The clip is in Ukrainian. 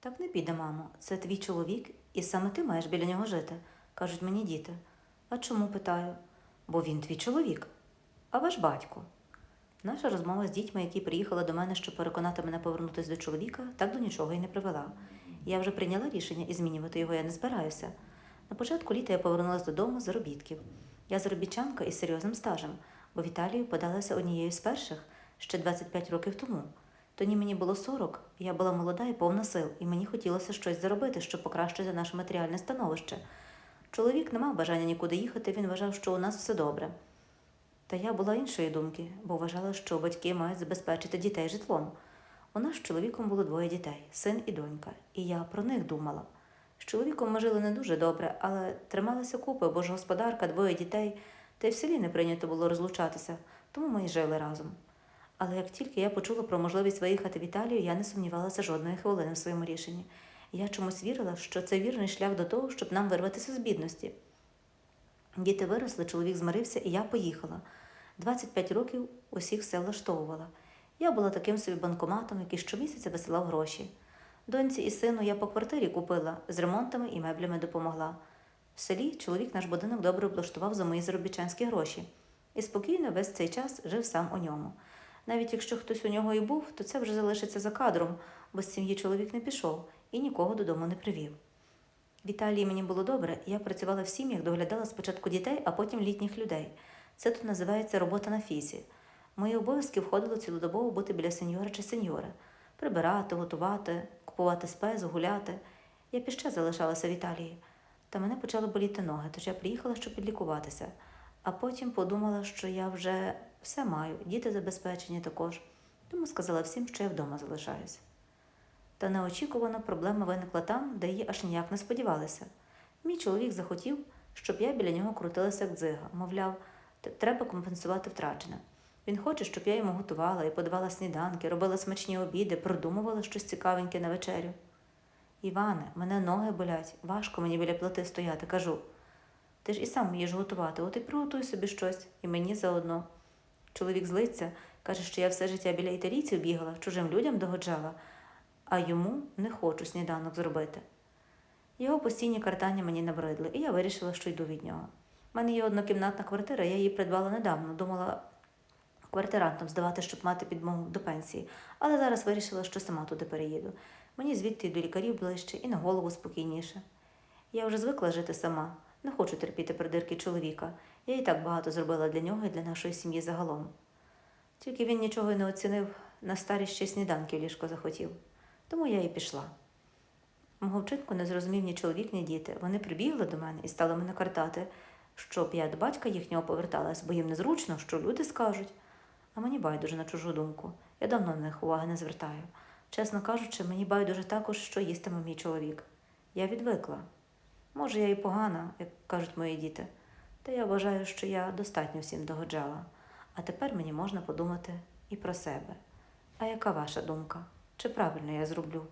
Так не піде, мамо. Це твій чоловік, і саме ти маєш біля нього жити, кажуть мені діти. А чому питаю? Бо він твій чоловік, а ваш батько. Наша розмова з дітьми, які приїхали до мене, щоб переконати мене повернутися до чоловіка, так до нічого й не привела. Я вже прийняла рішення і змінювати його я не збираюся. На початку літа я повернулася додому з заробітків. Я заробітчанка із серйозним стажем, бо в Італію подалася однією з перших ще 25 років тому. Тоді мені було 40, я була молода і повна сил, і мені хотілося щось заробити, щоб покращити наше матеріальне становище. Чоловік не мав бажання нікуди їхати, він вважав, що у нас все добре. Та я була іншої думки, бо вважала, що батьки мають забезпечити дітей житлом. У нас з чоловіком було двоє дітей син і донька, і я про них думала. З чоловіком ми жили не дуже добре, але трималися купи, бо ж господарка, двоє дітей, та й в селі не прийнято було розлучатися, тому ми й жили разом. Але як тільки я почула про можливість виїхати в Італію, я не сумнівалася жодної хвилини в своєму рішенні. Я чомусь вірила, що це вірний шлях до того, щоб нам вирватися з бідності. Діти виросли, чоловік змирився, і я поїхала. 25 років усіх все влаштовувала. Я була таким собі банкоматом, який щомісяця висилав гроші. Доньці і сину я по квартирі купила, з ремонтами і меблями допомогла. В селі чоловік наш будинок добре облаштував за мої заробітчанські гроші і спокійно весь цей час жив сам у ньому. Навіть якщо хтось у нього і був, то це вже залишиться за кадром, бо з сім'ї чоловік не пішов і нікого додому не привів. В Італії мені було добре, я працювала в сім'ях, доглядала спочатку дітей, а потім літніх людей. Це тут називається робота на фізі. Мої обов'язки входило цілодобово бути біля сеньора чи сеньори, прибирати, готувати, купувати спезу, гуляти. Я піще залишалася в Італії, та мене почали боліти ноги, тож я приїхала, щоб підлікуватися. А потім подумала, що я вже все маю, діти забезпечені також, тому сказала всім, що я вдома залишаюся. Та неочікувано проблема виникла там, де її аж ніяк не сподівалися. Мій чоловік захотів, щоб я біля нього крутилася як дзига, мовляв, треба компенсувати втрачене. Він хоче, щоб я йому готувала і подавала сніданки, робила смачні обіди, продумувала щось цікавеньке на вечерю. Іване, мене ноги болять, важко мені біля плити стояти, кажу. Ти ж і сам вмієш готувати, от і приготуй собі щось, і мені заодно. Чоловік злиться, каже, що я все життя біля італійців бігала, чужим людям догоджала, а йому не хочу сніданок зробити. Його постійні картання мені набридли, і я вирішила, що йду від нього. У мене є однокімнатна квартира, я її придбала недавно, думала квартирантам здавати, щоб мати підмогу до пенсії, але зараз вирішила, що сама туди переїду. Мені звідти й до лікарів ближче і на голову спокійніше. Я вже звикла жити сама, не хочу терпіти придирки чоловіка. Я і так багато зробила для нього і для нашої сім'ї загалом. Тільки він нічого й не оцінив, на старість ще й сніданки в ліжко захотів. Тому я і пішла. Мого вчинку не зрозумів ні чоловік, ні діти. Вони прибігли до мене і стали мене картати, щоб я до батька їхнього поверталась, бо їм незручно, що люди скажуть. А мені байдуже на чужу думку. Я давно на них уваги не звертаю. Чесно кажучи, мені байдуже також, що їстиме мій чоловік. Я відвикла. Може, я і погана, як кажуть мої діти, та я вважаю, що я достатньо всім догоджала. А тепер мені можна подумати і про себе. А яка ваша думка? Чи правильно я зроблю?